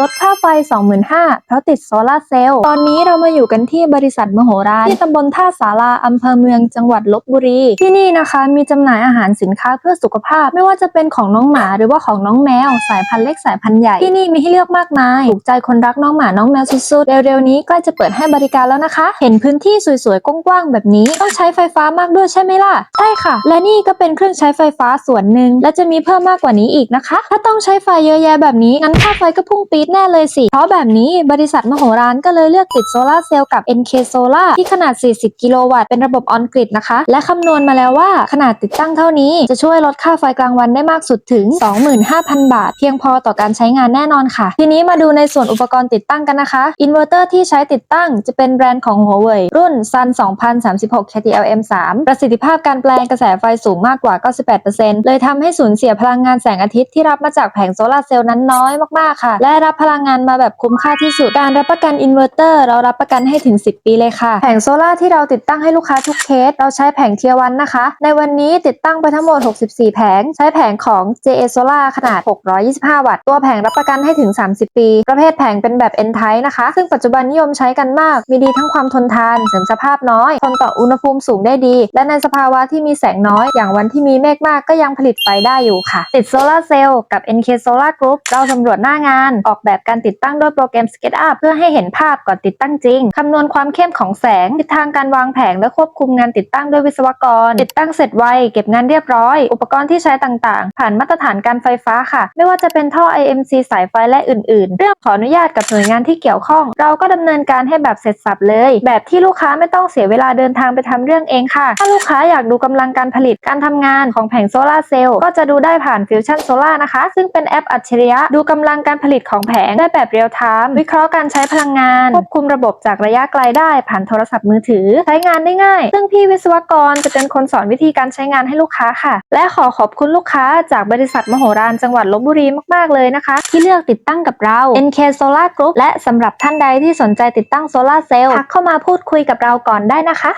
ลดค่าไฟ 25,000เพราะติดโซลาเซลล์ ตอนนี้เรามาอยู่กันที่บริษัทมโหฬารที่ตำบลท่าสาราอำเภอเมืองจังหวัดลบบุรี ที่นี่นะคะมีจำหน่ายอาหารสินค้าเพื่อสุขภาพ ไม่ว่าจะเป็นของน้องหมาหรือว่าของน้องแมว สายพันธุ์เล็กสายพันธุ์ใหญ่ ที่นี่มีให้เลือกมากมาย ถูกใจคนรักน้องหมาน้องแมวสุดๆ เร็วๆนี้ใกล้จะเปิดให้บริการแล้วนะคะ เห็นพื้นที่สวยๆกว้างๆแบบนี้ต้องใช้ไฟฟ้ามากด้วยใช่ไหมล่ะ ใช่ค่ะ และนี่ก็เป็นเครื่องใช้ไฟฟ้าส่วนหนึ่งและจะมีเพิ่มมากกว่านี้อีกนะคะ ถ้าต้องใช้ไฟเยอะแยะแบบนี้งั้นค่าไฟก็พุ่งปีดแน่เลยสิ เพราะแบบนี้บริษัทมโหฬารก็เลยเลือกติดโซลาร์เซลล์กับ NK Solar ที่ขนาด 40 กิโลวัตต์เป็นระบบออนกริดนะคะ และคำนวณมาแล้วว่าขนาดติดตั้งเท่านี้ จะช่วยลดค่าไฟกลางวันได้มากสุดถึง 25,000 บาท เพียงพอต่อการใช้งานแน่นอนค่ะ ทีนี้มาดูในส่วนอุปกรณ์ติดตั้งกันนะคะอินเวอร์เตอร์ที่ใช้ติดตั้งจะเป็นแบรนด์ของ Huawei รุ่น Sun 2036 KTLM3 ประสิทธิภาพการแปลงกระแสไฟสูงมากกว่า 98%เลยทำให้สูญเสียพลังงานแสงอาทิตย์ที่รับมาจากแผงโซลาเซลล์นั้นน้อยมากๆค่ะ และรับพลังงานมาแบบคุ้มค่าที่สุด การรับประกันอินเวอร์เตอร์เรารับประกันให้ถึง 10 ปีเลยค่ะ แผงโซลาที่เราติดตั้งให้ลูกค้าทุกเคส เราใช้แผงเทียวันนะคะ ในวันนี้ติดตั้งไปทั้งหมด 64 แผง ใช้แผงของ JA Solar ขนาด 625 วัตต์ ตัวแผงรับประกันให้ถึง 30 ปี ประเภทแผงเป็นแบบ N type นะคะ ซึ่งปัจจุบันนิยมใช้กันมาก มีดีทั้งความทนทาน เสริมสภาพน้อย ทนต่ออุณหภูมิสูงได้ดี และในสภาวะที่มีแสงน้อย อย่างวันที่มีเมฆมากก็ยังผลิตไฟได้อยู่ค่ะ ติดโซลาร์เซลล์กับ NK Solar Group เราสำรวจหน้างานออกแบบการติดตั้งด้วยโปรแกรม SketchUp เพื่อให้เห็นภาพก่อนติดตั้งจริง คำนวณความเข้มของแสง ทิศทางการวางแผงและควบคุมงานติดตั้งด้วยวิศวกร ติดตั้งเสร็จไว เก็บงานเรียบร้อย อุปกรณ์ที่ใช้ต่างๆ ผ่านมาตรฐานการไฟฟ้าค่ะ ไม่ว่าจะเป็นท่อ IMC สายไฟและอื่น ๆ เรื่องขออนุญาตกับหน่วยงานที่เกี่ยวข้อง เราก็ดำเนินการให้แบบเสร็จสับเลย แบบที่ลูกค้าไม่ต้องเสียเวลาเดินทางไปทำเรื่องเองค่ะ ถ้าลูกค้าอยากดูกำลังการผลิตการทำงานของแผงโซลาร์เซลล์ก็จะดูได้ผ่าน Fusion Solar นะคะ ซึ่งเป็นแอปอัจฉริยะดูกำลังการผลิตของแผงได้แบบเรียลไทม์วิเคราะห์การใช้พลังงาน ควบคุมระบบจากระยะไกลได้ผ่านโทรศัพท์มือถือ ใช้งานได้ง่าย ซึ่งพี่วิศวกรจะเป็นคนสอนวิธีการใช้งานให้ลูกค้าค่ะ และขอขอบคุณลูกค้าจากบริษัทมโหฬารจังหวัดลบบุรีมากๆเลยนะคะ ที่เลือกติดตั้งกับเรา NK Solar Group และสำหรับท่านใดที่สนใจติดตั้งโซลาร์เซลล์ทักเข้ามาพูดคุยกับเราก่อนได้นะคะ